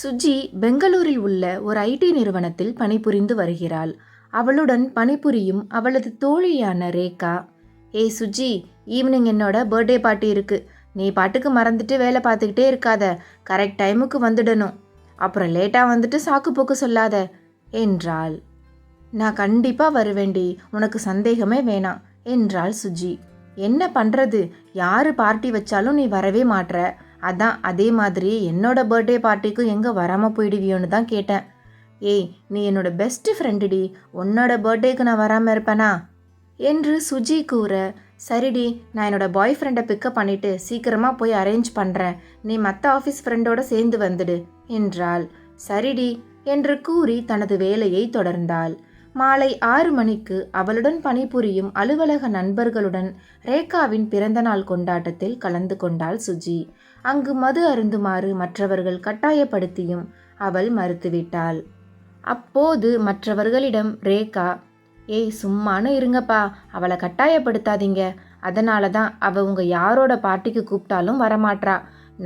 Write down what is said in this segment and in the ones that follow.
சுஜி பெங்களூரில் உள்ள ஒரு ஐடி நிறுவனத்தில் பணிபுரிந்து வருகிறாள். அவளுடன் பணிபுரியும் அவளது தோழியான ரேகா ஏய் சுஜி ஈவினிங் என்னோட பர்த்டே பார்ட்டி இருக்கு. நீ பாட்டுக்கு மறந்துட்டு வேலை பார்த்துக்கிட்டே இருக்காத. கரெக்ட் டைமுக்கு வந்துடணும். அப்புறம் லேட்டாக வந்துட்டு சாக்கு போக்கு சொல்லாத என்றாள். நான் கண்டிப்பாக வருவேண்டி உனக்கு சந்தேகமே வேணாம் என்றாள் சுஜி. என்ன பண்ணுறது யார் பார்ட்டி வச்சாலும் நீ வரவே மாட்ற. அதான் அதே மாதிரி என்னோட பர்த்டே பார்ட்டிக்கும் எங்கே வராமல் போயிடுவியோன்னு தான் கேட்டேன். ஏய் நீ என்னோட பெஸ்ட்டு ஃப்ரெண்டுடி உன்னோட பர்த்டேக்கு நான் வராமல் இருப்பேனா? என்று சுஜி கூற சரிடி நான் என்னோட பாய் ஃப்ரெண்டை பிக்கப் பண்ணிட்டு சீக்கிரமாக போய் அரேஞ்ச் பண்ணுறேன் நீ மற்ற ஆஃபீஸ் ஃப்ரெண்டோட சேர்ந்து வந்துடு என்றாள். சரிடி என்று கூறி தனது வேலையை தொடர்ந்தாள். மாலை ஆறு மணிக்கு அவளுடன் பணிபுரியும் அலுவலக நண்பர்களுடன் ரேகாவின் பிறந்தநாள் கொண்டாட்டத்தில் கலந்து கொண்டாள் சுஜி. அங்கு மது அருந்துமாறு மற்றவர்கள் கட்டாயப்படுத்தியும் அவள் மறுத்துவிட்டாள். அப்போது மற்றவர்களிடம் ரேகா ஏய் சும்மானு இருங்கப்பா அவளை கட்டாயப்படுத்தாதீங்க. அதனால தான் அவ உங்க யாரோட பார்ட்டிக்கு கூப்பிட்டாலும் வரமாட்றா.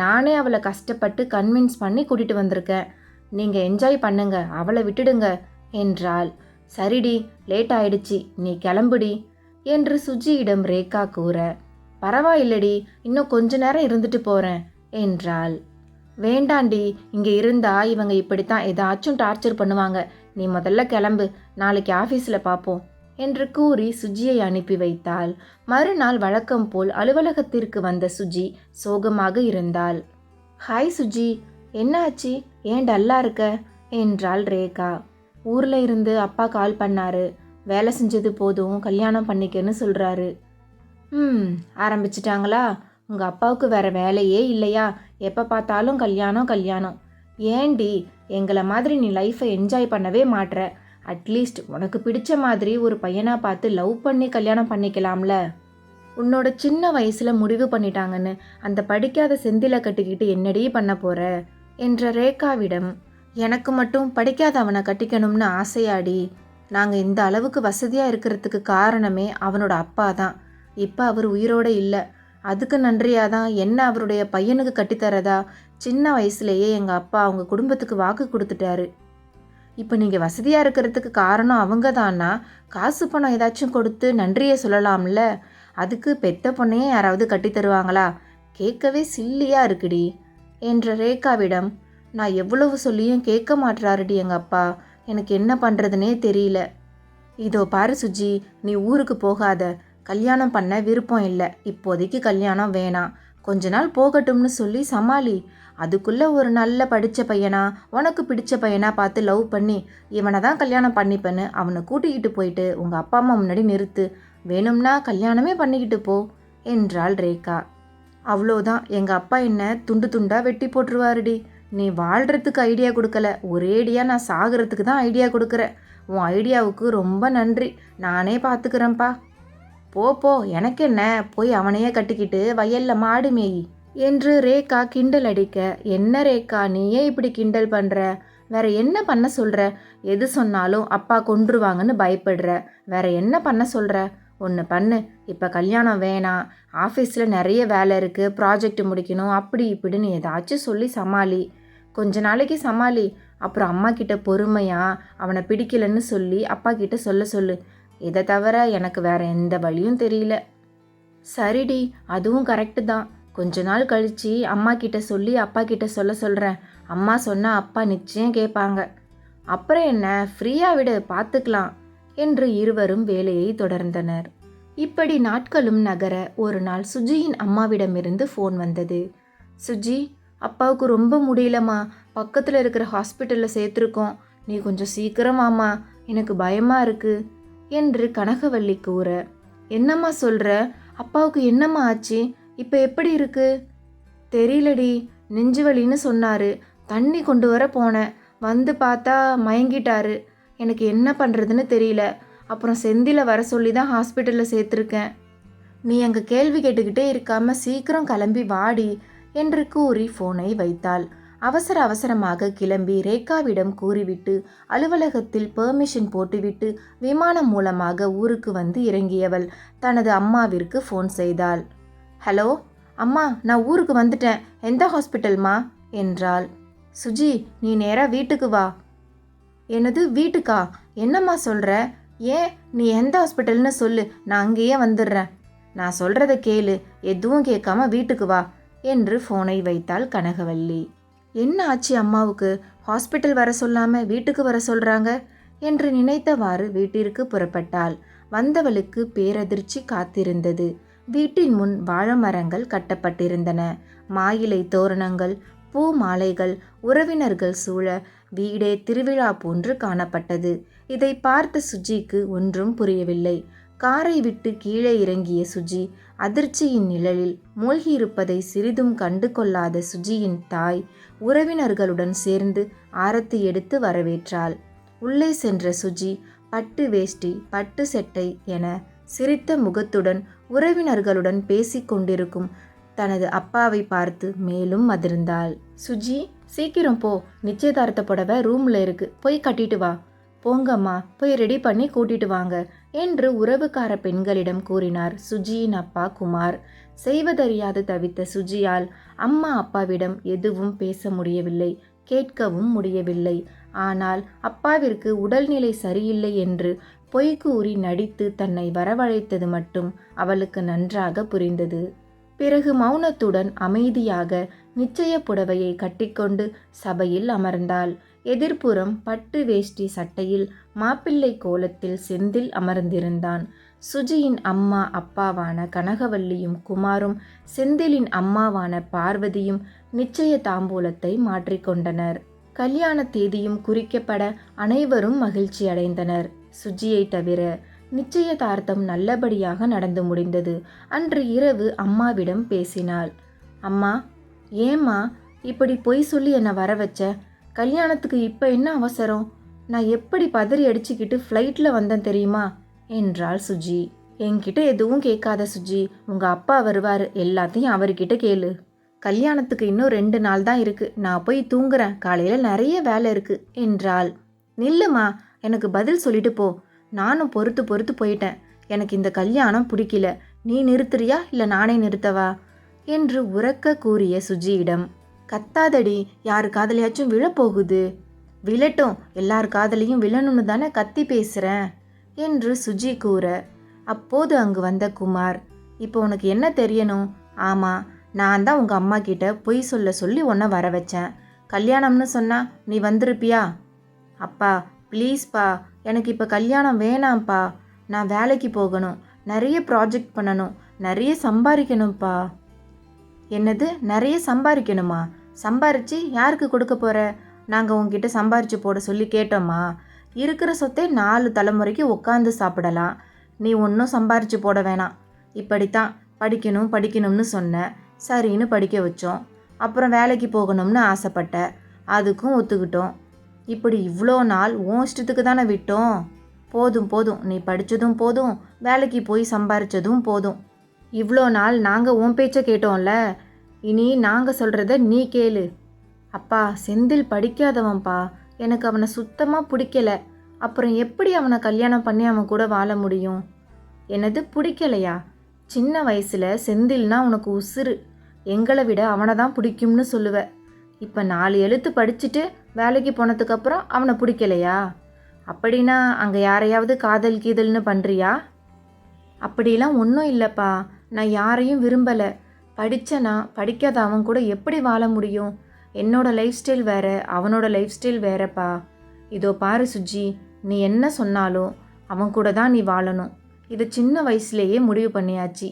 நானே அவளை கஷ்டப்பட்டு கன்வின்ஸ் பண்ணி கூட்டிட்டு வந்திருக்கேன். நீங்க என்ஜாய் பண்ணுங்க அவளை விட்டுடுங்க என்றாள். சரிடி லேட் ஆயிடுச்சு நீ கிளம்புடி என்று சுஜியிடம் ரேகா கூற. பரவாயில்லடி இன்னும் கொஞ்ச நேரம் இருந்துட்டு போறேன் என்றாள். வேண்டாண்டி இங்கே இருந்தா இவங்க இப்படித்தான் ஏதாச்சும் டார்ச்சர் பண்ணுவாங்க. நீ முதல்ல கிளம்பு நாளைக்கு ஆஃபீஸில் பார்ப்போம் என்று கூறி சுஜியை அனுப்பி வைத்தாள். மறுநாள் வழக்கம் போல் அலுவலகத்திற்கு வந்த சுஜி சோகமாக இருந்தாள். ஹாய் சுஜி என்னாச்சு? ஏன் டல்லா இருக்க? என்றாள் ரேகா. ஊரில் இருந்து அப்பா கால் பண்ணாரு. வேலை செஞ்சது போதும் கல்யாணம் பண்ணிக்கன்னு சொல்கிறாரு ம் ஆரம்பிச்சிட்டாங்களா? உங்கள் அப்பாவுக்கு வேற வேலையே இல்லையா? எப்போ பார்த்தாலும் கல்யாணம் கல்யாணம். ஏண்டி எங்களை மாதிரி நீ லைஃப்பை என்ஜாய் பண்ணவே மாட்ற. அட்லீஸ்ட் உனக்கு பிடிச்ச மாதிரி ஒரு பையனாக பார்த்து லவ் பண்ணி கல்யாணம் பண்ணிக்கலாம்ல. உன்னோட சின்ன வயசில் முடிவு பண்ணிட்டாங்கன்னு அந்த படிக்காத செந்தில கட்டிக்கிட்டு என்னடி பண்ண போகிற என்ற ரேகாவிடம் எனக்கு மட்டும் படிக்காத அவனை கட்டிக்கணும்னு ஆசையாடி. நாங்கள் இந்த அளவுக்கு வசதியாக இருக்கிறதுக்கு காரணமே அவனோட அப்பா தான். இப்போ அவர் உயிரோட இல்லை. அதுக்கு நன்றியாக தான் என்ன அவருடைய பையனுக்கு கட்டித்தரதா சின்ன வயசுலேயே எங்கள் அப்பா அவங்க குடும்பத்துக்கு வாக்கு கொடுத்துட்டாரு. இப்போ நீங்கள் வசதியாக இருக்கிறதுக்கு காரணம் அவங்க தானா? காசு பணம் ஏதாச்சும் கொடுத்து நன்றியை சொல்லலாம்ல? அதுக்கு பெத்த பொண்ணையே யாராவது கட்டி தருவாங்களா? கேட்கவே சில்லியாக இருக்குடி என்ற ரேகாவிடம் நான் எவ்வளவு சொல்லியும் கேட்க மாட்றாருடி எங்கள் அப்பா. எனக்கு என்ன பண்ணுறதுனே தெரியல. இதோ பாரு சுஜி நீ ஊருக்கு போகாத. கல்யாணம் பண்ண விருப்பம் இல்லை. இப்போதைக்கு கல்யாணம் வேணாம். கொஞ்ச நாள் போகட்டும்னு சொல்லி சமாளி. அதுக்குள்ளே ஒரு நல்ல படித்த பையனா உனக்கு பிடிச்ச பையனா பார்த்து லவ் பண்ணி இவனை தான் கல்யாணம் பண்ணிப்பேன்னு அவனை கூட்டிக்கிட்டு போயிட்டு உங்கள் அப்பா அம்மா முன்னாடி நிறுத்து. வேணும்னா கல்யாணமே பண்ணிக்கிட்டு போ என்றாள் ரேகா. அவ்வளோதான். எங்கள் அப்பா என்ன துண்டு துண்டாக வெட்டி போட்டுருவாருடி. நீ வாழ்கிறதுக்கு ஐடியா கொடுக்கல. ஒரேடியாக நான் சாகிறதுக்கு தான் ஐடியா கொடுக்குறேன். உன் ஐடியாவுக்கு ரொம்ப நன்றி. நானே பார்த்துக்கிறேன்ப்பா போ போ. எனக்கு என்ன? போய் அவனையே கட்டிக்கிட்டு வயலில் மாடு மேய். என்று ரேகா கிண்டல் அடிக்க என்ன ரேகா நீயே இப்படி கிண்டல் பண்ணுற வேற என்ன பண்ண சொல்கிற எது சொன்னாலும் அப்பா கொன்றுவாங்கன்னு பயப்படுற. வேற என்ன பண்ண சொல்கிற ஒன்று பண்ணு. இப்போ கல்யாணம் வேணாம் ஆஃபீஸில் நிறைய வேலை இருக்குது ப்ராஜெக்ட் முடிக்கணும். அப்படி இப்படின்னு ஏதாச்சும் சொல்லி சமாளி. கொஞ்ச நாளைக்கு சமாளி. அப்புறம் அம்மா கிட்ட பொறுமையாக அவனை பிடிக்கலன்னு சொல்லி அப்பா கிட்ட சொல்ல சொல்லு. இதை தவிர எனக்கு வேற எந்த வழியும் தெரியல. சரிடி அதுவும் கரெக்டு தான். கொஞ்ச நாள் கழித்து அம்மா கிட்ட சொல்லி அப்பா கிட்ட சொல்ல சொல்கிறேன் அம்மா சொன்னால் அப்பா நிச்சயம் கேட்பாங்க. அப்புறம் என்ன? ஃப்ரீயாக விடு. பார்த்துக்கலாம். என்று இருவரும் வேலையை தொடர்ந்தனர். இப்படி நாட்களும் நகர ஒரு நாள் சுஜியின் அம்மாவிடமிருந்து ஃபோன் வந்தது. சுஜி அப்பாவுக்கு ரொம்ப முடியலம்மா. பக்கத்தில் இருக்கிற ஹாஸ்பிட்டலில் சேர்த்துருக்கோம். நீ கொஞ்சம் சீக்கிரமாம்மா எனக்கு பயமாக இருக்கு. என்று கனகவல்லி கூற என்னம்மா சொல்கிற அப்பாவுக்கு என்னம்மா ஆச்சு? இப்போ எப்படி இருக்கு? தெரியலடி. நெஞ்சு வலின்னு சொன்னார். தண்ணி கொண்டு வர போனேன். வந்து பார்த்தா மயங்கிட்டாரு. எனக்கு என்ன பண்ணுறதுன்னு தெரியல. அப்புறம் செந்தில வர சொல்லி தான் ஹாஸ்பிட்டலில் சேர்த்துருக்கேன். நீ அங்கே கேள்வி கேட்டுக்கிட்டே இருக்காமல் சீக்கிரம் கிளம்பி வாடி என்று கூறி ஃபோனை வைத்தாள். அவசர அவசரமாக கிளம்பி ரேகாவிடம் கூறிவிட்டு அலுவலகத்தில் பெர்மிஷன் போட்டுவிட்டு விமானம் மூலமாக ஊருக்கு வந்து இறங்கியவள் தனது அம்மாவிற்கு ஃபோன் செய்தாள். ஹலோ அம்மா நான் ஊருக்கு வந்துட்டேன். எந்த ஹாஸ்பிட்டல்மா என்றாள். சுஜி நீ நேராக வீட்டுக்கு வா. எனது வீட்டுக்கா? என்னம்மா சொல்கிற ஏன்? நீ எந்த ஹாஸ்பிட்டல்னு சொல்லு. நான் அங்கேயே வந்துடுறேன். நான் சொல்கிறத கேளு. எதுவும் கேட்காம வீட்டுக்கு வா என்று ஃபோனை வைத்தாள் கனகவல்லி. என்ன ஆச்சு அம்மாவுக்கு? ஹாஸ்பிட்டல் வர சொல்லாமல் வீட்டுக்கு வர சொல்கிறாங்க என்று நினைத்தவாறு வீட்டிற்கு புறப்பட்டாள். வந்தவளுக்கு பேரதிர்ச்சி காத்திருந்தது. வீட்டின் முன் வாழை மரங்கள் கட்டப்பட்டிருந்தன. மாயிலை தோரணங்கள் பூ மாலைகள் உறவினர்கள் சூழ வீடே திருவிழா போன்று காணப்பட்டது. இதை பார்த்த சுஜிக்கு ஒன்றும் புரியவில்லை. காரை விட்டு கீழே இறங்கிய சுஜி அதிர்ச்சியின் நிழலில் மூழ்கியிருப்பதை சிறிதும் கண்டு கொள்ளாத சுஜியின் தாய் உறவினர்களுடன் சேர்ந்து ஆரத்தி எடுத்து வரவேற்றாள். உள்ளே சென்ற சுஜி பட்டு வேஷ்டி பட்டு செட்டை என சிரித்த முகத்துடன் உறவினர்களுடன் பேசிக் கொண்டிருக்கும் தனது அப்பாவை பார்த்து மேலும் அதிர்ந்தாள். சுஜி சீக்கிரம் போ. நிச்சயதார்த்த புடவை ரூம்ல இருக்கு. போய் கட்டிட்டு வா. போங்கம்மா. போய் ரெடி பண்ணி கூட்டிட்டு வாங்க என்று உறவுக்கார பெண்களிடம் கூறினார் சுஜியின் அப்பா குமார். செய்வதறியாது தவித்த சுஜியால் அம்மா அப்பாவிடம் எதுவும் பேச முடியவில்லை. கேட்கவும் முடியவில்லை. ஆனால் அப்பாவிற்கு உடல்நிலை சரியில்லை என்று பொய் கூறி நடித்து தன்னை வரவழைத்தது மட்டும் அவளுக்கு நன்றாக புரிந்தது. பிறகு மௌனத்துடன் அமைதியாக நிச்சய புடவையை கட்டிக்கொண்டு சபையில் அமர்ந்தாள். எதிர்ப்புறம் பட்டு வேஷ்டி சட்டையில் மாப்பிள்ளை கோலத்தில் செந்தில் அமர்ந்திருந்தான். சுஜியின் அம்மா அப்பாவான கனகவல்லியும் குமாரும் செந்திலின் அம்மாவான பார்வதியும் நிச்சய தாம்பூலத்தை மாற்றிக்கொண்டனர். கல்யாண தேதியும் குறிக்கப்பட அனைவரும் மகிழ்ச்சி அடைந்தனர் சுஜியை தவிர நிச்சயதார்த்தம் நல்லபடியாக நடந்து முடிந்தது. அன்று இரவு அம்மாவிடம் பேசினாள். அம்மா ஏம்மா இப்படி பொய் சொல்லி என்னை வர வச்ச கல்யாணத்துக்கு இப்போ என்ன அவசரம்? நான் எப்படி பதறி அடிச்சுக்கிட்டு ஃப்ளைட்டில் வந்தேன் தெரியுமா? என்றாள் சுஜி. என்கிட்ட எதுவும் கேட்காத சுஜி. உங்கள் அப்பா வருவார். எல்லாத்தையும் அவர்கிட்ட கேளு. கல்யாணத்துக்கு இன்னும் ரெண்டு நாள் தான் இருக்குது நான் போய் தூங்குறேன். காலையில் நிறைய வேலை இருக்குது என்றாள். நில்லுமா. எனக்கு பதில் சொல்லிட்டு போ. நானும் பொறுத்து பொறுத்து போயிட்டேன். எனக்கு இந்த கல்யாணம் பிடிக்கல. நீ நிறுத்துறியா? இல்லை நானே நிறுத்தவா? என்று உறக்க கூறிய சுஜியிடம் கத்தாதடி யார் காதலியாச்சும் விழப்போகுது. விழட்டும். எல்லார் காதலையும் விழணும்னு தானே கத்தி பேசுகிறேன் என்று சுஜி கூற அப்போது அங்கு வந்த குமார் இப்போ உனக்கு என்ன தெரியணும்? ஆமாம் நான் தான் உங்கள் அம்மா கிட்ட பொய் சொல்ல சொல்லி உன்னை வர வச்சேன் கல்யாணம்னு சொன்னா நீ வந்திருப்பியா? அப்பா ப்ளீஸ்ப்பா எனக்கு இப்போ கல்யாணம் வேணாம்ப்பா. நான் வேலைக்கு போகணும். நிறைய ப்ராஜெக்ட் பண்ணணும். நிறைய சம்பாதிக்கணும்ப்பா என்னது? நிறைய சம்பாதிக்கணுமா சம்பாரித்து யாருக்கு கொடுக்க போகிற நாங்கள் உங்ககிட்ட சம்பாரித்து போட சொல்லி கேட்டோமா இருக்கிற சொத்தை நாலு தலைமுறைக்கு உட்காந்து சாப்பிடலாம். நீ ஒன்றும் சம்பாரித்து போட வேணாம். இப்படித்தான் படிக்கணும் படிக்கணும்னு சொன்ன. சரின்னு படிக்க வச்சோம். அப்புறம் வேலைக்கு போகணும்னு ஆசைப்பட்ட. அதுக்கும் ஒத்துக்கிட்டோம். இப்படி இவ்வளோ நாள் உன் இஷ்டத்துக்கு தானே விட்டோம். போதும் போதும். நீ படித்ததும் போதும். வேலைக்கு போய் சம்பாரிச்சதும் போதும். இவ்வளோ நாள் நாங்கள் உன் பேச்சை கேட்டோம்ல. இனி நாங்கள் சொல்கிறத நீ கேளு. அப்பா செந்தில் படிக்காதவன்ப்பா. எனக்கு அவனை சுத்தமாக பிடிக்கல. அப்புறம் எப்படி அவனை கல்யாணம் பண்ணி அவன் கூட வாழ முடியும்? என்னது பிடிக்கலையா? சின்ன வயசில் செந்தில்னா உனக்கு உசுறு. எங்களை விட அவனை தான் பிடிக்கும்னு சொல்லுவேன் இப்போ நாலு எழுத்து படிச்சுட்டு வேலைக்கு போனதுக்கப்புறம் அவனை பிடிக்கலையா? அப்படின்னா அங்கே யாரையாவது காதல் கீதல்னு பண்ணுறியா அப்படிலாம் ஒன்றும் இல்லைப்பா. நான் யாரையும் விரும்பலை. படித்தனா படிக்காத அவன் கூட எப்படி வாழ முடியும்? என்னோட லைஃப் ஸ்டைல் வேறு அவனோட லைஃப் ஸ்டைல் வேறப்பா. இதோ பாரு சுஜி நீ என்ன சொன்னாலும் அவன் கூட தான் நீ வாழணும். இது சின்ன வயசுலேயே முடிவு பண்ணியாச்சு.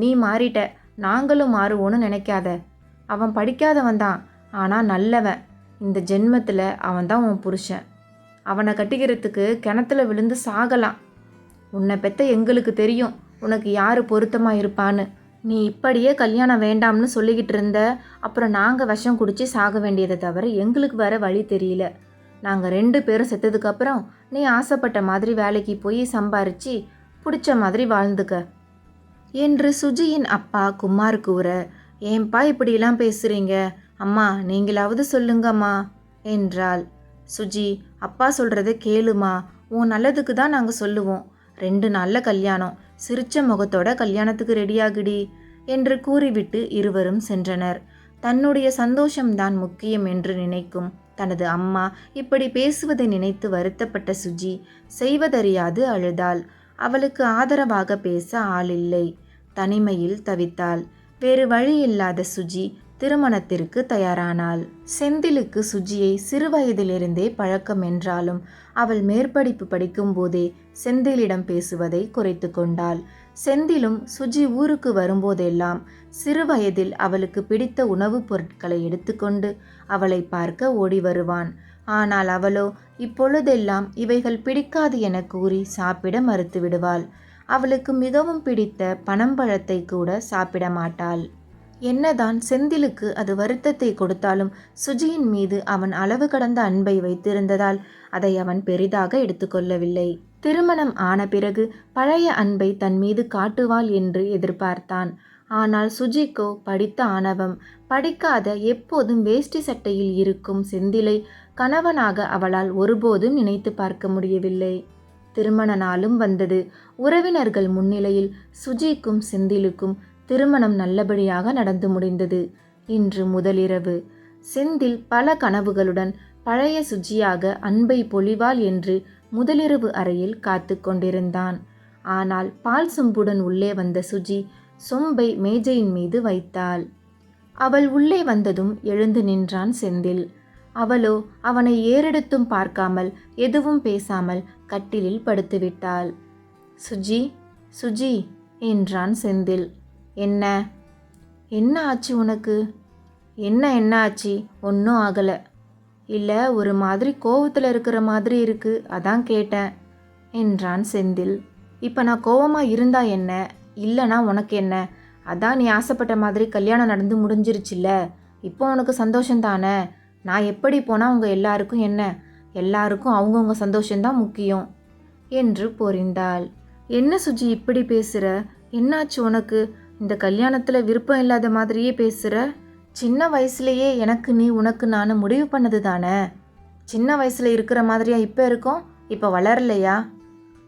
நீ மாறிட்ட. நாங்களும் மாறுவோன்னு நினைக்காத. அவன் படிக்காதவன் தான் ஆனால் நல்லவன். இந்த ஜென்மத்தில் அவன் தான் உன் புருஷன். அவனை கட்டிக்கிறதுக்கு கிணத்துல விழுந்து சாகலாம். உன்னை பெத்த எங்களுக்கு தெரியும். உனக்கு யார் பொருத்தமாக இருப்பான்னு. நீ இப்படியே கல்யாணம் வேண்டாம்னு சொல்லிக்கிட்டு இருந்த அப்புறம் நாங்கள் விஷம் குடித்து சாக வேண்டியதை தவிர எங்களுக்கு வேற வழி தெரியல. நாங்கள் ரெண்டு பேரும் செத்ததுக்கப்புறம் நீ ஆசைப்பட்ட மாதிரி வேலைக்கு போய் சம்பாரிச்சு பிடிச்ச மாதிரி வாழ்ந்துக்க. என்று சுஜியின் அப்பா குமார் கூற ஏன்பா இப்படியெல்லாம் பேசுகிறீங்க அம்மா நீங்களாவது சொல்லுங்கம்மா என்றாள். சுஜி அப்பா சொல்கிறத கேளுமா உன் நல்லதுக்கு தான் நாங்கள் சொல்லுவோம். ரெண்டு நாளில் கல்யாணம். சிரிச்ச முகத்தோட கல்யாணத்துக்கு ரெடியாகுடி என்று கூறிவிட்டு இருவரும் சென்றனர். தன்னுடைய சந்தோஷம்தான் முக்கியம் என்று நினைக்கும் தனது அம்மா இப்படி பேசுவதை நினைத்து வருத்தப்பட்ட சுஜி செய்வதறியாது அழுதாள். அவளுக்கு ஆதரவாக பேச ஆளில்லை. தனிமையில் தவித்தாள். வேறு வழி இல்லாத சுஜி திருமணத்திற்கு தயாரானாள். செந்திலுக்கு சுஜியை சிறுவயதிலிருந்தே பழக்கம் என்றாலும் அவள் மேற்படிப்பு படிக்கும்போதே செந்திலிடம் பேசுவதை குறைத்து கொண்டாள். செந்திலும் சுஜி ஊருக்கு வரும்போதெல்லாம் சிறுவயதில் அவளுக்கு பிடித்த உணவுப் பொருட்களை எடுத்துக்கொண்டு அவளை பார்க்க ஓடி வருவான். ஆனால் அவளோ இப்பொழுதெல்லாம் இவைகள் பிடிக்காது என கூறி சாப்பிட மறுத்து விடுவாள் அவளுக்கு மிகவும் பிடித்த பனம்பழத்தை கூட சாப்பிட மாட்டாள். என்னதான் செந்திலுக்கு அது வருத்தத்தை கொடுத்தாலும் சுஜியின் மீது அவன் அளவு கடந்த அன்பை வைத்திருந்ததால் அதை அவன் பெரிதாக எடுத்துக்கொள்ளவில்லை. திருமணம் ஆன பிறகு பழைய அன்பை தன் மீது காட்டுவாள் என்று எதிர்பார்த்தான். ஆனால் சுஜிக்கோ படித்த ஆணவம் படிக்காத எப்போதும் வேஷ்டி சட்டையில் இருக்கும் செந்திலை கணவனாக அவளால் ஒருபோதும் நினைத்து பார்க்க முடியவில்லை. திருமண நாளும் வந்தது. உறவினர்கள் முன்னிலையில் சுஜிக்கும் செந்திலுக்கும் திருமணம் நல்லபடியாக நடந்து முடிந்தது. இன்று முதலிரவு. செந்தில் பல கனவுகளுடன் பழைய சுஜியாக அன்பை பொழிவாள் என்று முதலிரவு அறையில் காத்து கொண்டிருந்தான். ஆனால் பால் சொம்புடன் உள்ளே வந்த சுஜி சொம்பை மேஜையின் மீது வைத்தாள். அவள் உள்ளே வந்ததும் எழுந்து நின்றான் செந்தில். அவளோ அவனை ஏறெடுத்தும் பார்க்காமல் எதுவும் பேசாமல் கட்டிலில் படுத்துவிட்டாள். சுஜி சுஜி என்றான் செந்தில். என்ன? என்ன ஆச்சு உனக்கு? என்ன என்ன ஆச்சு? ஒன்றும் ஆகலை. இல்லை ஒரு மாதிரி கோவத்தில் இருக்கிற மாதிரி இருக்குது அதான் கேட்டேன் என்றான் செந்தில். இப்போ நான் கோவமாக இருந்தா என்ன? இல்லைனா உனக்கு என்ன? அதான் நீ ஆசைப்பட்ட மாதிரி கல்யாணம் நடந்து முடிஞ்சிருச்சுல்ல? இப்போ உனக்கு சந்தோஷம் தானே? நான் எப்படி போனால் உங்கள் எல்லாருக்கும் என்ன? எல்லாருக்கும் அவங்கவுங்க சந்தோஷம்தான் முக்கியம் என்று பொறிந்தாள். என்ன சுஜி இப்படி பேசுகிற என்னாச்சு உனக்கு? இந்த கல்யாணத்தில் விருப்பம் இல்லாத மாதிரியே பேசுகிற சின்ன வயசுலேயே எனக்கு நீ உனக்கு நான் முடிவு பண்ணது தானே? சின்ன வயசில் இருக்கிற மாதிரியா இப்போ இருக்கோம்? இப்போ வளரலையா?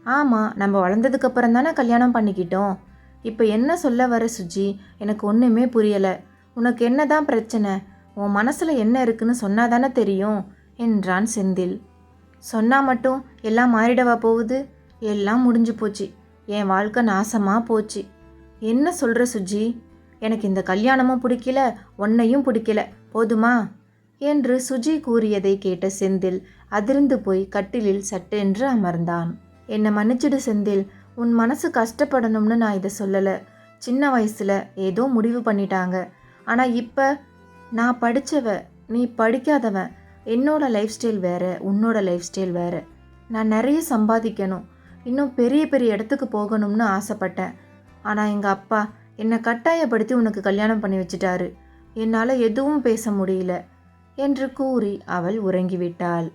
ஆமாம் நம்ம வளர்ந்ததுக்கு அப்புறம் தானே கல்யாணம் பண்ணிக்கிட்டோம். இப்போ என்ன சொல்ல வர சுஜி? எனக்கு ஒன்றுமே புரியலை. உனக்கு என்ன தான் பிரச்சனை? உன் மனசில் என்ன இருக்குன்னு சொன்னா தானே தெரியும் என்றான் செந்தில். சொன்னால் மட்டும் எல்லாம் மாறிடவா போகுது? எல்லாம் முடிஞ்சு போச்சு. என் வாழ்க்கை நாசமாக போச்சு. என்ன சொல்கிற சுஜி? எனக்கு இந்த கல்யாணமும் பிடிக்கல உன்னையும் பிடிக்கல. போதுமா? என்று சுஜி கூறியதை கேட்ட செந்தில் அதிர்ந்து போய் கட்டிலில் சட்டென்று அமர்ந்தான். என்னை மன்னிச்சிடு செந்தில் உன் மனசு கஷ்டப்படணும்னு நான் இதை சொல்லலை. சின்ன வயசில் ஏதோ முடிவு பண்ணிட்டாங்க. ஆனால் இப்போ நான் படித்தவ நீ படிக்காதவன் என்னோட லைஃப் ஸ்டைல் வேறு உன்னோட லைஃப் ஸ்டைல் வேறு. நான் நிறைய சம்பாதிக்கணும். இன்னும் பெரிய பெரிய இடத்துக்கு போகணும்னு ஆசைப்பட்டேன். ஆனால் எங்கள் அப்பா என்னை கட்டாயப்படுத்தி உனக்கு கல்யாணம் பண்ணி வச்சிட்டாரு. என்னால் எதுவும் பேச முடியல என்று கூறி அவள் உறங்கிவிட்டாள்.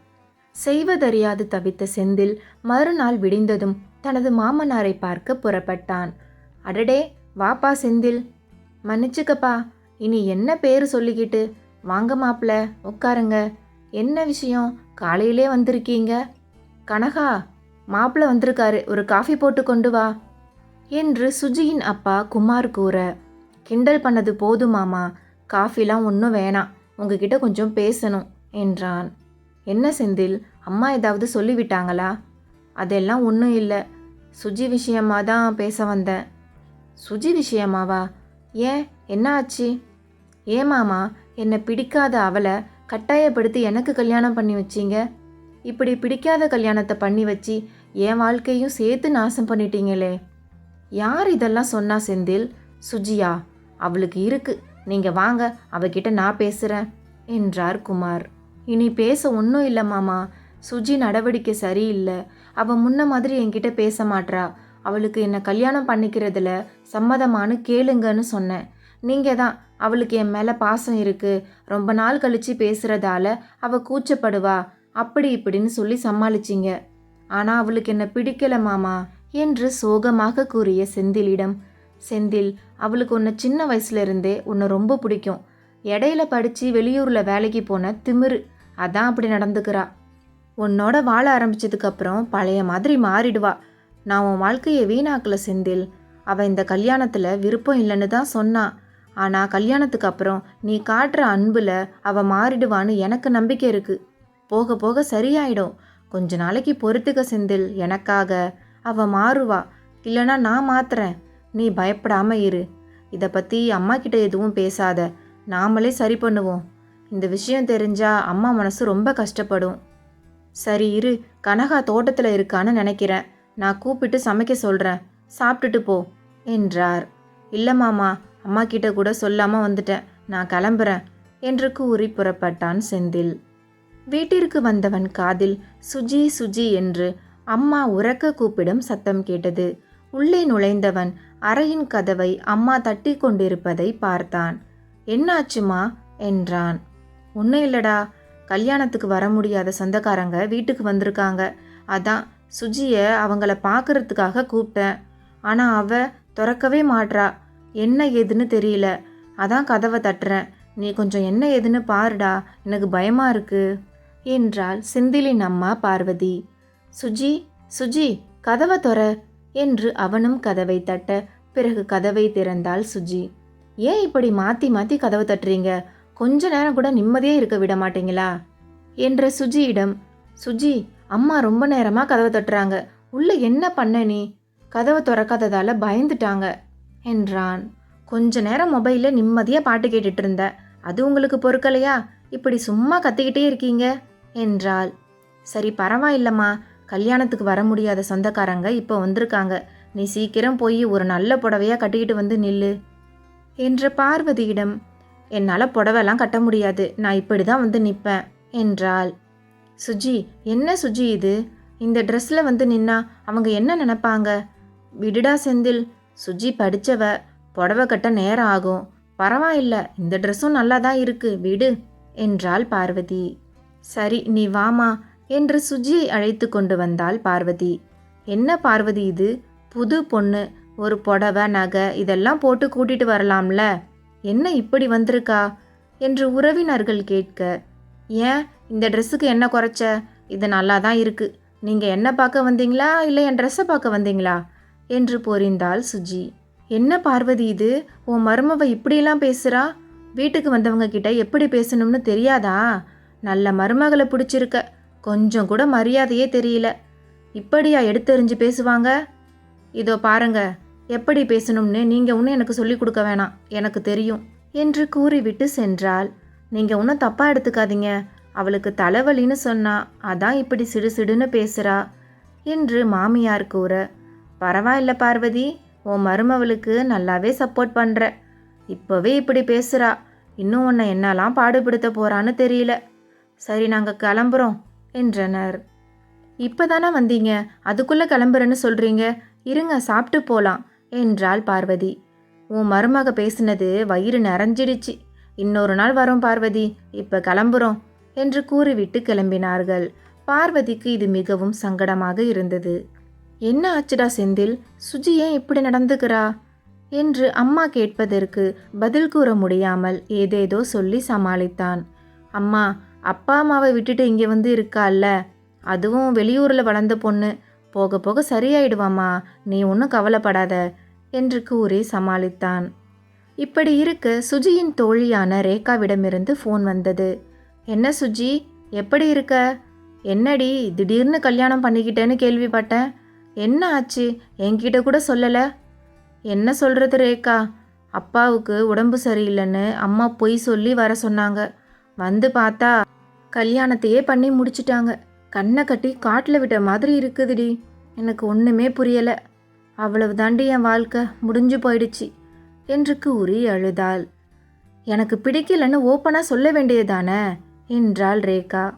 செய்வதறியாது தவித்த செந்தில் மறுநாள் விடிந்ததும் தனது மாமனாரை பார்க்க புறப்பட்டான். அடடே வாப்பா செந்தில். மன்னிச்சுக்கப்பா இனி என்ன பேர் சொல்லிக்கிட்டு? வாங்க மாப்பிள உட்காருங்க. என்ன விஷயம்? காலையிலே வந்திருக்கீங்க? கனகா மாப்பிள வந்திருக்காரு. ஒரு காஃபி போட்டு கொண்டு வா. என்று சுஜியின் அப்பா குமார் கூற கிண்டல் பண்ணது போதுமாமா காஃபிலாம் ஒன்றும் வேணாம் உங்ககிட்ட கொஞ்சம் பேசணும் என்றான். என்ன செந்தில்? அம்மா ஏதாவது சொல்லிவிட்டாங்களா அதெல்லாம் ஒன்றும் இல்லை. சுஜி விஷயமாக தான் பேச வந்தேன். சுஜி விஷயமாவா? ஏன்? என்ன ஆச்சு? ஏமாமா என்னை பிடிக்காத அவளை கட்டாயப்படுத்தி எனக்கு கல்யாணம் பண்ணி வச்சீங்க. இப்படி பிடிக்காத கல்யாணத்தை பண்ணி வச்சு என் வாழ்க்கையும் சேர்த்து நாசம் பண்ணிட்டீங்களே. யார் இதெல்லாம் சொன்னா செந்தில்? சுஜியா அவளுக்கு இருக்கு. நீங்க வாங்க அவகிட்ட நான் பேசுறேன் என்றார் குமார். இனி பேச ஒன்றும் இல்லை மாமா. சுஜி நடவடிக்கை சரியில்லை. அவள் முன்ன மாதிரி என்கிட்ட பேச மாட்றா. அவளுக்கு என்னை கல்யாணம் பண்ணிக்கிறதுல சம்மதமானு கேளுங்கன்னு சொன்னேன். நீங்கள் தான் அவளுக்கு என் மேலே பாசம் இருக்குது ரொம்ப நாள் கழித்து பேசுகிறதால அவள் கூச்சப்படுவா. அப்படி இப்படின்னு சொல்லி சமாளிச்சிங்க. ஆனால் அவளுக்கு என்னை பிடிக்கல மாமா. என்று சோகமாக கூறிய செந்திலிடம் செந்தில் அவளுக்கு உன்னை சின்ன வயசுல இருந்தே உன்னை ரொம்ப பிடிக்கும். இடையில படித்து வெளியூரில் வேலைக்கு போன திமிரு. அதான் அப்படி நடந்துக்கிறா. உன்னோட வாழ ஆரம்பித்ததுக்கப்புறம் பழைய மாதிரி மாறிடுவா. நான் உன் வாழ்க்கையை வீணாக்கல செந்தில். அவள் இந்த கல்யாணத்தில் விருப்பம் இல்லைன்னு தான் சொன்னான் ஆனால் கல்யாணத்துக்கு அப்புறம் நீ காட்டுற அன்பில் அவள் மாறிடுவான்னு எனக்கு நம்பிக்கை இருக்குது போக போக சரியாயிடும். கொஞ்ச நாளைக்கு பொறுத்துக்க செந்தில். எனக்காக அவள் மாறுவா. இல்லைனா நான் மாத்துறேன். நீ பயப்படாமல் இரு. இதை பற்றி அம்மா கிட்ட எதுவும் பேசாத. நாமளே சரி பண்ணுவோம். இந்த விஷயம் தெரிஞ்சா அம்மா மனசு ரொம்ப கஷ்டப்படும். சரி இரு. கனகா தோட்டத்தில் இருக்கான்னு நினைக்கிறேன். நான் கூப்பிட்டு சமைக்க சொல்கிறேன் சாப்பிட்டுட்டு போ. என்றார். இல்லை மாமா. அம்மா கிட்ட கூட சொல்லாமல் வந்துட்டேன். நான் கிளம்புறேன். என்று கூறி புறப்பட்டான் செந்தில். வீட்டிற்கு வந்தவன் காதில் சுஜி சுஜி என்று அம்மா உறக்க கூப்பிடும் சத்தம் கேட்டது. உள்ளே நுழைந்தவன் அறையின் கதவை அம்மா தட்டி கொண்டிருப்பதை பார்த்தான். என்னாச்சுமா? என்றான். ஒன்றும் இல்லடா. கல்யாணத்துக்கு வர முடியாத சொந்தக்காரங்க வீட்டுக்கு வந்திருக்காங்க. அதான் சுஜியை அவங்கள பார்க்கறதுக்காக கூப்பிட்டேன். ஆனால் அவ திறக்கவே மாட்றா. என்ன ஏதுன்னு தெரியல. அதான் கதவை தட்டுறேன். நீ கொஞ்சம் என்ன ஏதுன்னு பாருடா. எனக்கு பயமாக இருக்கு. என்றாள் செந்திலின் அம்மா பார்வதி. சுஜி சுஜி கதவை தொற என்று அவனும் கதவை தட்ட பிறகு கதவை திறந்தாள் சுஜி. ஏன் இப்படி மாத்தி மாத்தி கதவை தட்டுறீங்க? கொஞ்ச நேரம் கூட நிம்மதியே இருக்க விட மாட்டீங்களா? என்ற சுஜியிடம் சுஜி அம்மா ரொம்ப நேரமா கதவை தட்டுறாங்க. உள்ள என்ன பண்ண நீ? கதவை திறக்காததால பயந்துட்டாங்க என்றான். கொஞ்ச நேரம் மொபைலில் நிம்மதியா பாட்டு கேட்டுட்டு இருந்த. அது உங்களுக்கு பொறுக்கலையா? இப்படி சும்மா கத்திக்கிட்டே இருக்கீங்க? என்றாள். சரி பரவாயில்லம்மா. கல்யாணத்துக்கு வர முடியாத சொந்தக்காரங்க இப்போ வந்திருக்காங்க. நீ சீக்கிரம் போய் ஒரு நல்ல புடவையாக கட்டிக்கிட்டு வந்து நில்லு என்ற பார்வதியிடம். என்னால் புடவைலாம் கட்ட முடியாது. நான் இப்படி தான் வந்து நிற்பேன் என்றாள். சுஜி என்ன சுஜி இது? இந்த ட்ரெஸ்ஸில் வந்து நின்னா அவங்க என்ன நினைப்பாங்க? விடுடா செந்தில். சுஜி படித்தவ புடவை கட்ட நேரம் ஆகும். பரவாயில்ல. இந்த ட்ரெஸ்ஸும் நல்லா தான் இருக்கு. விடு என்றாள் பார்வதி. சரி நீ வாமா. என்று சுஜியை அழைத்து கொண்டு வந்தாள் பார்வதி. என்ன பார்வதி இது? புது பொண்ணு ஒரு புடவை நகை இதெல்லாம் போட்டு கூட்டிட்டு வரலாம்ல. என்ன இப்படி வந்திருக்கா? என்று உறவினர்கள் கேட்க ஏன்? இந்த ட்ரெஸ்ஸுக்கு என்ன குறைச்ச? இது நல்லா தான் இருக்கு. நீங்கள் என்ன பார்க்க வந்தீங்களா? இல்லை என் ட்ரெஸ்ஸை பார்க்க வந்தீங்களா? என்று பொறிந்தாள் சுஜி. என்ன பார்வதி இது? உன் மருமவ இப்படியெல்லாம் பேசுகிறா வீட்டுக்கு வந்தவங்க கிட்ட எப்படி பேசணும்னு தெரியாதா? நல்ல மருமகளை பிடிச்சிருக்க. கொஞ்சம் கூட மரியாதையே தெரியல. இப்படியா எடுத்தெறிஞ்சு பேசுவாங்க? இதோ பாருங்க எப்படி பேசணும்னு நீங்கள் ஒன்றும் எனக்கு சொல்லிக் கொடுக்க வேணாம். எனக்கு தெரியும். என்று கூறிவிட்டு சென்றாள். நீங்கள் ஒன்றும் தப்பாக எடுத்துக்காதீங்க. அவளுக்கு தலைவலின்னு சொன்னா அதான் இப்படி சிடு சிடுன்னு பேசுகிறா என்று மாமியார் கூற பரவாயில்ல பார்வதி உன் மருமவளுக்கு நல்லாவே சப்போர்ட் பண்ணுற இப்போவே இப்படி பேசுகிறா இன்னும் உன்னை என்னெல்லாம் பாடுபடுத்த போகிறான்னு தெரியல. சரி நாங்கள் கிளம்புறோம். என்றனர். இப்போதானே வந்தீங்க? அதுக்குள்ளே கிளம்புறேன்னு சொல்கிறீங்க இருங்க சாப்பிட்டு போகலாம் என்றாள் பார்வதி. உன் மருமக பேசினது வயிறு நிறைஞ்சிடுச்சு. இன்னொரு நாள் வரோம் பார்வதி. இப்போ கிளம்புறோம் என்று கூறிவிட்டு கிளம்பினார்கள். பார்வதிக்கு இது மிகவும் சங்கடமாக இருந்தது. என்ன ஆச்சுடா செந்தில்? சுஜி ஏன் இப்படி நடந்துக்கிறா? என்று அம்மா கேட்பதற்கு பதில் கூற முடியாமல் ஏதேதோ சொல்லி சமாளித்தான். அம்மா அப்பா அம்மாவை விட்டுட்டு இங்கே வந்து இருக்கால்ல அதுவும் வெளியூரில் வளர்ந்த பொண்ணு. போக போக சரியாயிடுவாம்மா. நீ ஒன்றும் கவலைப்படாத என்று கூறி சமாளித்தான். இப்படி இருக்க சுஜியின் தோழியான ரேகாவிடமிருந்து ஃபோன் வந்தது. என்ன சுஜி? எப்படி இருக்க? என்னடி? திடீர்னு கல்யாணம் பண்ணிக்கிட்டேன்னு கேள்விப்பட்டேன். என்ன ஆச்சு? என்கிட்ட கூட சொல்லலை. என்ன சொல்கிறது ரேகா? அப்பாவுக்கு உடம்பு சரியில்லைன்னு அம்மா பொய் சொல்லி வர சொன்னாங்க. வந்து பார்த்தா கல்யாணத்தையே பண்ணி முடிச்சிட்டாங்க. கண்ணை கட்டி காட்டில் விட்ட மாதிரி இருக்குதுடி. எனக்கு ஒன்றுமே புரியலை. அவ்வளவு தாண்டி என் வாழ்க்கை முடிஞ்சு போயிடுச்சு என்று கூறி அழுதாள். எனக்கு பிடிக்கலன்னு ஓப்பனாக சொல்ல வேண்டியதானே என்றாள் ரேகா.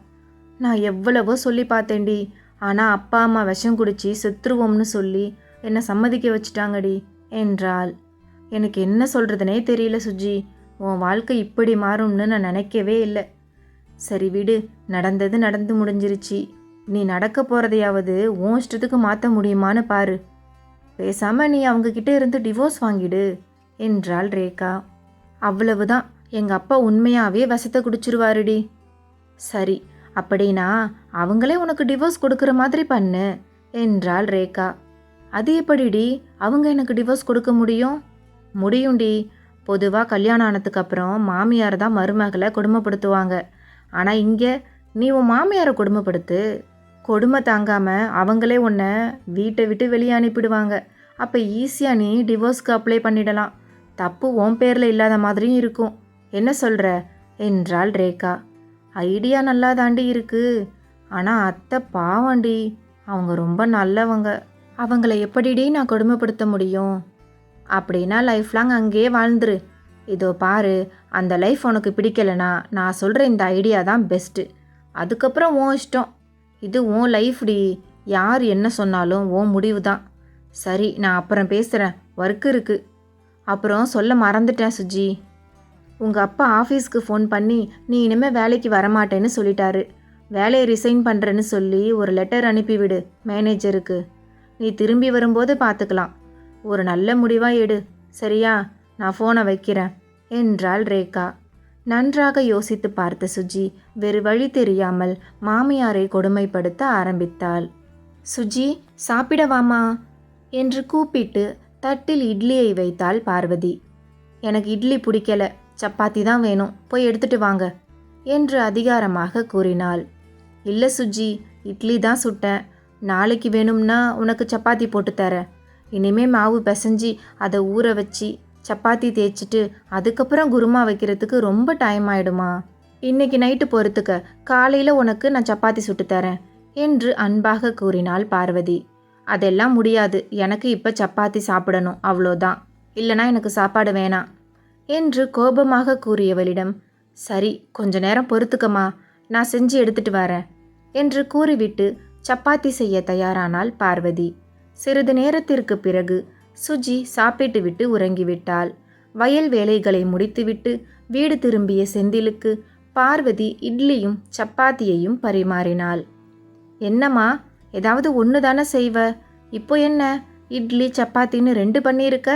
நான் எவ்வளவோ சொல்லி பார்த்தேன்டி. ஆனால் அப்பா அம்மா விஷம் குடிச்சு செத்துருவோம்னு சொல்லி என்னை சம்மதிக்க வச்சுட்டாங்கடி என்றாள். எனக்கு என்ன சொல்கிறதுனே தெரியல சுஜி. உன் வாழ்க்கை இப்படி மாறும்னு நான் நினைக்கவே இல்லை. சரி விடு நடந்தது நடந்து முடிஞ்சிருச்சு. நீ நடக்க போகிறதையாவது உன் இஷ்டத்துக்கு மாற்ற முடியுமான்னு பாரு. பேசாமல் நீ அவங்கக்கிட்ட இருந்து டிவோர்ஸ் வாங்கிடு என்றாள் ரேகா. அவ்வளவுதான் எங்கள் அப்பா உண்மையாகவே வசத்தை குடிச்சிருவாருடி. சரி அப்படின்னா அவங்களே உனக்கு டிவோர்ஸ் கொடுக்குற மாதிரி பண்ணு என்றாள் ரேகா. அது எப்படிடி அவங்க எனக்கு டிவோர்ஸ் கொடுக்க முடியும்? முடியும்டி. பொதுவாக கல்யாணம் ஆனதுக்கு அப்புறம் மாமியார் தான் மருமகளை கொடுமைப்படுத்துவாங்க. ஆனால் இங்கே நீ உன் மாமியாரை கொடுமைப்படுத்து கொடுமை தாங்காமல் அவங்களே உன்னை வீட்டை விட்டு வெளியே அனுப்பிடுவாங்க. அப்போ ஈஸியாக நீ டிவோர்ஸ்க்கு அப்ளை பண்ணிடலாம். தப்பு உன் பேரில் இல்லாத மாதிரியும் இருக்கும். என்ன சொல்கிற என்றாள் ரேகா. ஐடியா நல்லா தாண்டி இருக்கு. ஆனால் அத்தை பாவண்டி அவங்க ரொம்ப நல்லவங்க. அவங்கள எப்படிடி நான் கொடுமைப்படுத்த முடியும்? அப்படின்னா லைஃப் லாங் அங்கேயே வாழ்ந்துரு. இதோ பாரு அந்த லைஃப் உனக்கு பிடிக்கலனா நான் சொல்கிற இந்த ஐடியா தான் பெஸ்ட்டு அதுக்கப்புறம் உன் இஷ்டம். இது உன் லைஃப் டி. யார் என்ன சொன்னாலும் உன் முடிவு தான். சரி நான் அப்புறம் பேசுகிறேன் ஒர்க் இருக்குது அப்புறம் சொல்ல மறந்துட்டேன் சுஜி. உங்கள் அப்பா ஆஃபீஸ்க்கு ஃபோன் பண்ணி நீ இனிமேல் வேலைக்கு வரமாட்டேன்னு சொல்லிட்டாரு. வேலையை ரிசைன் பண்ணுறேன்னு சொல்லி ஒரு லெட்டர் அனுப்பிவிடு மேனேஜருக்கு நீ திரும்பி வரும்போது பார்த்துக்கலாம் ஒரு நல்ல முடிவாக எடு. சரியா? நான் ஃபோனை வைக்கிறேன் என்றாள் ரேகா. நன்றாக யோசித்து பார்த்த சுஜி வேறு வழி தெரியாமல் மாமியாரை கொடுமைப்படுத்த ஆரம்பித்தாள். சுஜி சாப்பிடவாமா என்று கூப்பிட்டு தட்டில் இட்லியை வைத்தாள் பார்வதி. எனக்கு இட்லி பிடிக்கல சப்பாத்தி தான் வேணும் போய் எடுத்துட்டு வாங்க என்று அதிகாரமாக கூறினாள். இல்லை சுஜி இட்லி தான் சுட்டேன் நாளைக்கு வேணும்னா உனக்கு சப்பாத்தி போட்டு தரேன். இனிமே மாவு பிசைஞ்சி அதை ஊற வச்சு சப்பாத்தி தேய்ச்சிட்டு அதுக்கப்புறம் குருமா வைக்கிறதுக்கு ரொம்ப டைம் ஆயிடுமா? இன்னைக்கு நைட்டு பொறுத்துக்க காலையில் உனக்கு நான் சப்பாத்தி சுட்டு தரேன் என்று அன்பாக கூறினாள் பார்வதி. அதெல்லாம் முடியாது. எனக்கு இப்போ சப்பாத்தி சாப்பிடணும். அவ்வளோதான். இல்லைனா எனக்கு சாப்பாடு வேணாம் என்று கோபமாக கூறியவளிடம் சரி கொஞ்ச நேரம் பொறுத்துக்கம்மா. நான் செஞ்சு எடுத்துட்டு வரேன் என்று கூறிவிட்டு சப்பாத்தி செய்ய தயாரானாள் பார்வதி. சிறிது நேரத்திற்கு பிறகு சுஜி சாப்பிட்டு விட்டு உறங்கிவிட்டாள். வயல் வேலைகளை முடித்துவிட்டு வீடு திரும்பிய செந்திலுக்கு பார்வதி இட்லியும் சப்பாத்தியையும் பரிமாறினாள். என்னம்மா ஏதாவது ஒன்று தானே செய்வ? இப்போ என்ன? இட்லி சப்பாத்தின்னு ரெண்டு பண்ணியிருக்க?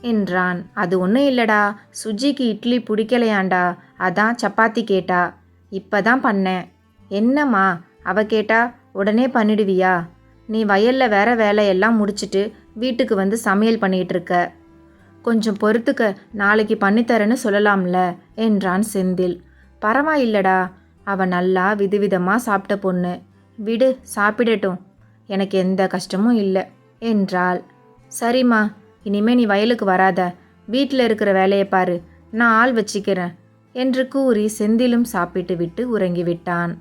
என்றான். அது ஒன்றும் இல்லடா. சுஜிக்கு இட்லி பிடிக்கலையாண்டா. அதான் சப்பாத்தி கேட்டா. இப்பதான் பண்ணேன். என்னம்மா அவ கேட்டா உடனே பண்ணிடுவியா? நீ வயலில் வேற வேலையெல்லாம் முடிச்சிட்டு வீட்டுக்கு வந்து சமையல் பண்ணிகிட்ருக்க. இருக்க கொஞ்சம் பொறுத்துக்க நாளைக்கு பண்ணித்தரேன்னு சொல்லலாம்ல என்றான் செந்தில். பரவாயில்லடா அவன் நல்லா விதவிதமாக சாப்பிட்ட பொண்ணு. விடு சாப்பிடட்டும். எனக்கு எந்த கஷ்டமும் இல்லை என்றாள். சரிம்மா இனிமே நீ வயலுக்கு வராத. வீட்டில் இருக்கிற வேலையை பாரு நான் ஆள் வச்சிக்கிறேன் என்று கூறி செந்திலும் சாப்பிட்டு விட்டு உறங்கிவிட்டான்.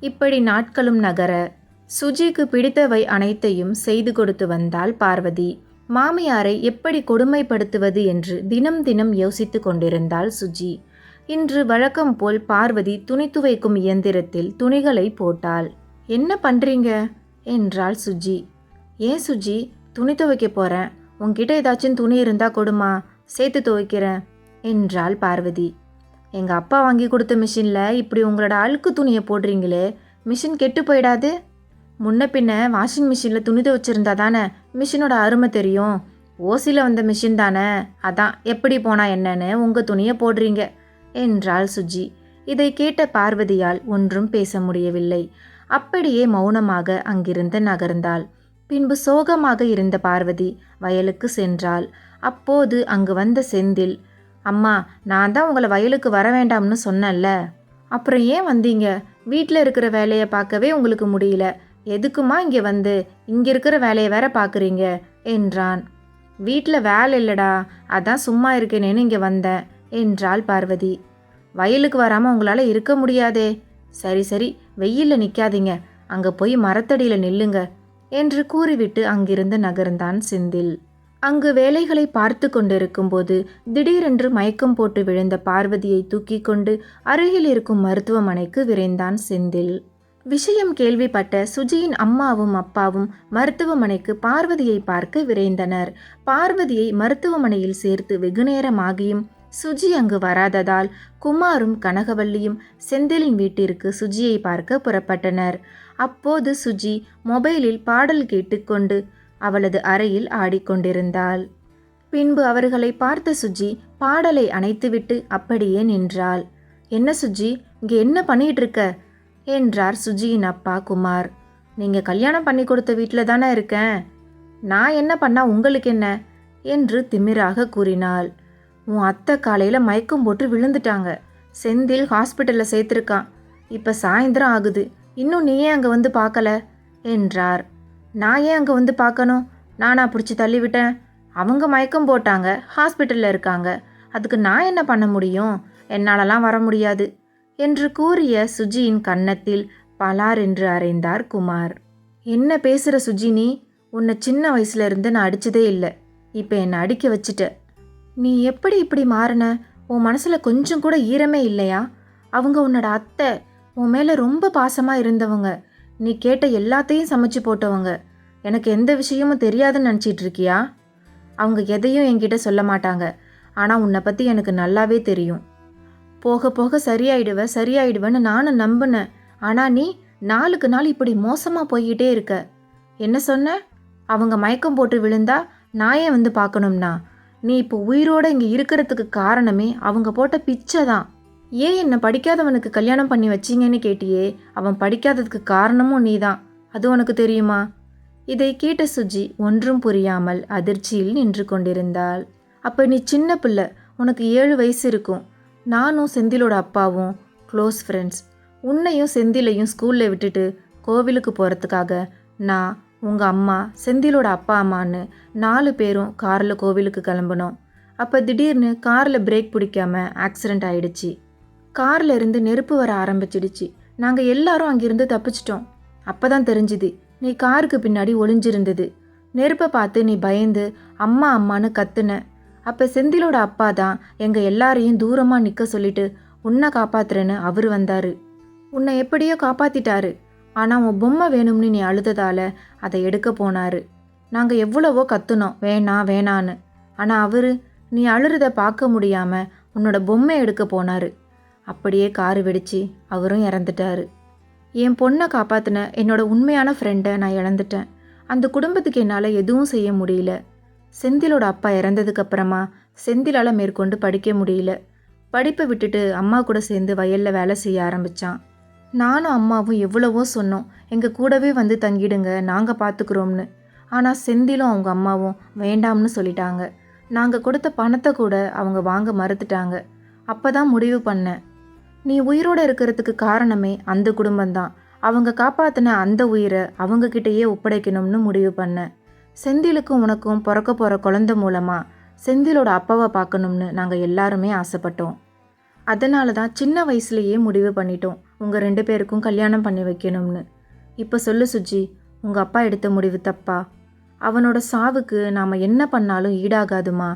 இப்படி நாட்களும் நகர சுஜிக்கு பிடித்தவை அனைத்தையும் செய்து கொடுத்து வந்தாள் பார்வதி. மாமியாரை எப்படி கொடுமைப்படுத்துவது என்று தினம் தினம் யோசித்து கொண்டிருந்தாள் சுஜி. இன்று வழக்கம் போல் பார்வதி துணி துவைக்கும் இயந்திரத்தில் துணிகளை போட்டாள். என்ன பண்றீங்க? என்றாள் சுஜி. ஏன் சுஜி? துணி துவைக்க போறேன். உன்கிட்ட ஏதாச்சும் துணி இருந்தா கொடுமா. சேர்த்து துவைக்கிறேன் என்றாள் பார்வதி. எங்க அப்பா வாங்கி கொடுத்த மிஷின்ல இப்படி உங்களோட அழுக்கு துணியை போடுறீங்களே. மிஷின் கெட்டு போயிடாது? முன்ன பின்ன வாஷிங் மிஷினில் துணி துவச்சிருந்தா தானே? மிஷினோட அருமை தெரியும். ஓசியில் வந்த மிஷின் தானே? அதான் எப்படி போனால் என்னன்னு உங்கள் துணியை போடுறீங்க என்றாள் சுஜி. இதை கேட்ட பார்வதியால் ஒன்றும் பேச முடியவில்லை. அப்படியே மௌனமாக அங்கிருந்து நகர்ந்தாள். பின்பு சோகமாக இருந்த பார்வதி வயலுக்கு சென்றாள். அப்போது அங்கு வந்த செந்தில் அம்மா நான் தான் உங்களை வயலுக்கு வர வேண்டாம்னு சொன்னேன்ல. அப்புறம் ஏன் வந்தீங்க? வீட்டில் இருக்கிற வேலையை பார்க்கவே உங்களுக்கு முடியல. எதுக்குமா இங்கே வந்து? இங்கே இருக்கிற வேலையை வேற பார்க்குறீங்க என்றான். வீட்டில் வேலை இல்லடா. அதான் சும்மா இருக்கேனேன்னு இங்கே வந்தேன் என்றாள் பார்வதி. வயலுக்கு வராமல் உங்களால் இருக்க முடியாதே. சரி சரி வெயிலில் நிற்காதீங்க அங்கே போய் மரத்தடியில் நில்லுங்க என்று கூறிவிட்டு அங்கிருந்து நகர்ந்தான் செந்தில். அங்கு வேலைகளை பார்த்து கொண்டிருக்கும்போது திடீரென்று மயக்கம் போட்டு விழுந்த பார்வதியை தூக்கி கொண்டு அருகில் இருக்கும் மருத்துவமனைக்கு விரைந்தான் செந்தில். விஷயம் கேள்விப்பட்ட சுஜியின் அம்மாவும் அப்பாவும் மருத்துவமனைக்கு பார்வதியை பார்க்க விரைந்தனர். பார்வதியை மருத்துவமனையில் சேர்த்து வெகுநேரமாகியும் சுஜி அங்கு வராததால் குமாரும் கனகவல்லியும் செந்திலின் வீட்டிற்கு சுஜியை பார்க்க புறப்பட்டனர். அப்போது சுஜி மொபைலில் பாடல் கேட்டுக்கொண்டு அவளது அறையில் ஆடிக்கொண்டிருந்தாள். பின்பு அவர்களை பார்த்த சுஜி பாடலை அணைத்துவிட்டு அப்படியே நின்றாள். என்ன சுஜி இங்கே என்ன பண்ணிட்டு இருக்க? என்றார் சுஜியின் அப்பா குமார். நீங்கள் கல்யாணம் பண்ணி கொடுத்த வீட்டில் தானே இருக்கேன். நான் என்ன பண்ணா உங்களுக்கு என்ன? என்று திமிராக கூறினாள். உன் அத்தை காலையில் மயக்கம் போட்டு விழுந்துட்டாங்க. செந்தில் ஹாஸ்பிட்டலில் சேர்த்துருக்கான். இப்போ சாயந்தரம் ஆகுது. இன்னும் நீ ஏன் அங்கே வந்து பார்க்கல? என்றார். நான் ஏன் அங்கே வந்து பார்க்கணும்? நானா பிடிச்சி தள்ளிவிட்டேன். அவங்க மயக்கம் போட்டாங்க. ஹாஸ்பிட்டலில் இருக்காங்க. அதுக்கு நான் என்ன பண்ண முடியும்? என்னாலலாம் வர முடியாது. என்று கூறிய சுஜியின் கன்னத்தில் பலார் என்று அறைந்தார் குமார். என்ன பேசுகிற சுஜி நீ? உன்னை சின்ன வயசுல இருந்து நான் அடிச்சதே இல்லை. இப்போ என்னை அடிக்க வச்சுட்ட. நீ எப்படி இப்படி மாறின? உன் மனசில் கொஞ்சம் கூட ஈரமே இல்லையா? அவங்க உன்னோட அத்தை உன் மேலே ரொம்ப பாசமாக இருந்தவங்க. நீ கேட்ட எல்லாத்தையும் சமைச்சு போட்டவங்க. எனக்கு எந்த விஷயமும் தெரியாதுன்னு நினச்சிட்டு இருக்கியா? அவங்க எதையும் என்கிட்ட சொல்ல மாட்டாங்க. ஆனால் உன்னை பற்றி எனக்கு நல்லாவே தெரியும். போக போக சரியாயிடுவ சரியாயிடுவேன்னு நானும் நம்பினேன். ஆனால் நீ நாளுக்கு நாள் இப்படி மோசமாக போய்கிட்டே இருக்க. என்ன சொன்ன? அவங்க மயக்கம் போட்டு விழுந்தா நான் ஏன் வந்து பார்க்கணும்னா? நீ இப்போ உயிரோடு இங்கே இருக்கிறதுக்கு காரணமே அவங்க போட்ட பிச்சை தான். ஏன் என்னை படிக்காதவனுக்கு கல்யாணம் பண்ணி வச்சீங்கன்னு கேட்டியே? அவன் படிக்காததுக்கு காரணமும் நீ தான். அது உனக்கு தெரியுமா? இதை கேட்ட சுஜி ஒன்றும் புரியாமல் அதிர்ச்சியில் நின்று கொண்டிருந்தாள். அப்போ நீ சின்ன பிள்ளை உனக்கு ஏழு வயசு இருக்கும். நானும் செந்திலோட அப்பாவும் க்ளோஸ் ஃப்ரெண்ட்ஸ் உன்னையும் செந்திலையும் ஸ்கூலில் விட்டுட்டு கோவிலுக்கு போகிறதுக்காக நான் உங்கள் அம்மா செந்திலோட அப்பா அம்மான்னு நாலு பேரும் காரில் கோவிலுக்கு கிளம்புனோம். அப்போ திடீர்னு காரில் பிரேக் பிடிக்காம ஆக்சிடெண்ட் ஆயிடுச்சு. காரில் இருந்து நெருப்பு வர ஆரம்பிச்சிடுச்சு. நாங்கள் எல்லாரும் அங்கிருந்து தப்பிச்சிட்டோம். அப்போ தான் தெரிஞ்சுது நீ காருக்கு பின்னாடி ஒளிஞ்சிருந்தது. நெருப்பை பார்த்து நீ பயந்து அம்மா அம்மான்னு கத்துன அப்போ செந்திலோட அப்பா தான் எங்கள் எல்லாரையும் தூரமாக நிற்க சொல்லிட்டு உன்னை காப்பாத்துறேன்னு அவர் வந்தார். உன்னை எப்படியோ காப்பாத்திட்டாரு. ஆனால் உன் பொம்மை வேணும்னு நீ அழுததால அதை எடுக்க போனாரு. நாங்கள் எவ்வளவோ கத்துனோம். வேணாம் வேணான்னு. ஆனால் அவர் நீ அழுறத பார்க்க முடியாம உன்னோட பொம்மை எடுக்க போனாரு. அப்படியே காரு வெடிச்சு அவரும் இறந்துட்டாரு. என் பொண்ணை காப்பாத்தின என்னோட உண்மையான ஃப்ரெண்டை நான் இழந்துட்டேன். அந்த குடும்பத்துக்கு என்னால் எதுவும் செய்ய முடியல. செந்திலோட அப்பா இறந்ததுக்கு அப்புறமா செந்திலால் மேற்கொண்டு படிக்க முடியல. படிப்பை விட்டுட்டு அம்மா கூட சேர்ந்து வயலில் வேலை செய்ய ஆரம்பித்தான் நானும் அம்மாவும் எவ்வளவோ சொன்னோம். எங்கள் கூடவே வந்து தங்கிடுங்க நாங்கள் பார்த்துக்குறோம்னு ஆனால் செந்திலும் அவங்க அம்மாவும் வேண்டாம்னு சொல்லிட்டாங்க. நாங்கள் கொடுத்த பணத்தை கூட அவங்க வாங்க மறுத்துட்டாங்க. அப்போ தான் முடிவு பண்ணேன். நீ உயிரோட இருக்கிறதுக்கு காரணமே அந்த குடும்பம்தான். அவங்க காப்பாற்றின அந்த உயிரை அவங்கக்கிட்டேயே ஒப்படைக்கணும்னு முடிவு பண்ணேன். செந்திலுக்கும் உனக்கும் பிறக்க போகிற குழந்தை மூலமாக செந்திலோட அப்பாவை பார்க்கணும்னு நாங்கள் எல்லாருமே ஆசைப்பட்டோம். அதனால தான் சின்ன வயசுலேயே முடிவு பண்ணிட்டோம். உங்கள் ரெண்டு பேருக்கும் கல்யாணம் பண்ணி வைக்கணும்னு. இப்போ சொல்லு சுஜி உங்கள் அப்பா எடுத்த முடிவு தப்பா? அவனோட சாவுக்கு நாம் என்ன பண்ணாலும் ஈடாகாதுமா?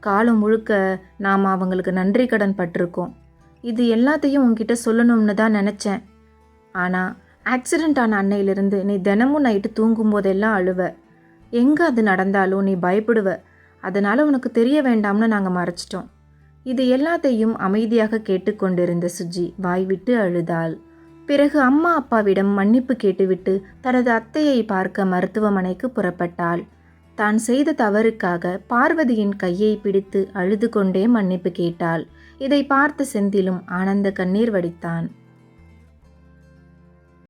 காலம் முழுக்க நாம் அவங்களுக்கு நன்றி கடன் பட்டிருக்கோம். இது எல்லாத்தையும் உங்ககிட்ட சொல்லணும்னு தான் நினச்சேன். ஆனால் ஆக்சிடெண்ட் ஆன அன்னையிலிருந்து நீ தினமும் நைட்டு தூங்கும் போதெல்லாம் அழுவ. எங்கே அது நடந்தாலும் நீ பயப்படுவ. அதனால் உனக்கு தெரிய வேண்டாம்னு நாங்கள் மறைச்சிட்டோம். இது எல்லாத்தையும் அமைதியாக கேட்டுக்கொண்டிருந்த சுஜி வாய்விட்டு அழுதாள். பிறகு அம்மா அப்பாவிடம் மன்னிப்பு கேட்டுவிட்டு தனது அத்தையை பார்க்க மருத்துவமனைக்கு புறப்பட்டாள். தான் செய்த தவறுக்காக பார்வதியின் கையை பிடித்து அழுது கொண்டே மன்னிப்பு கேட்டாள். இதை பார்த்த செந்திலும் ஆனந்த கண்ணீர் வடித்தான்.